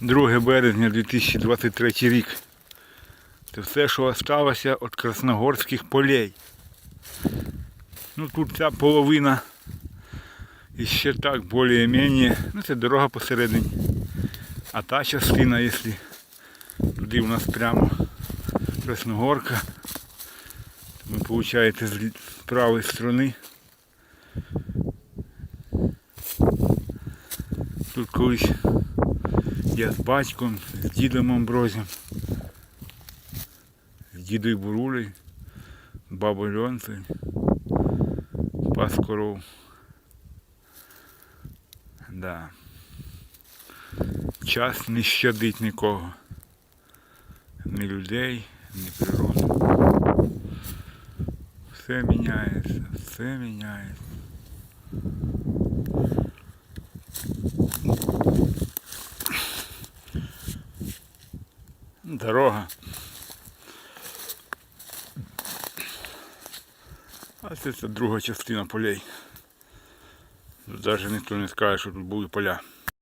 2 березня 2023 рік. Це все, що залишилося від красногорських полей. Ну тут ця половина і ще так більш-менш, ну це дорога посередині. А та частина, якщо туди у нас прямо Красногорка, то ви получаєте з правої сторони. Тут колись я з батьком, з дідом Амброзем, з дідою Бурулею, бабою Льонцею, пас коров. Да. Час не щадить нікого. Ні людей, ні природи. Все міняється, все міняється. Дорога. А це, друга частина полей. Навіть ніхто не скаже, що тут були поля.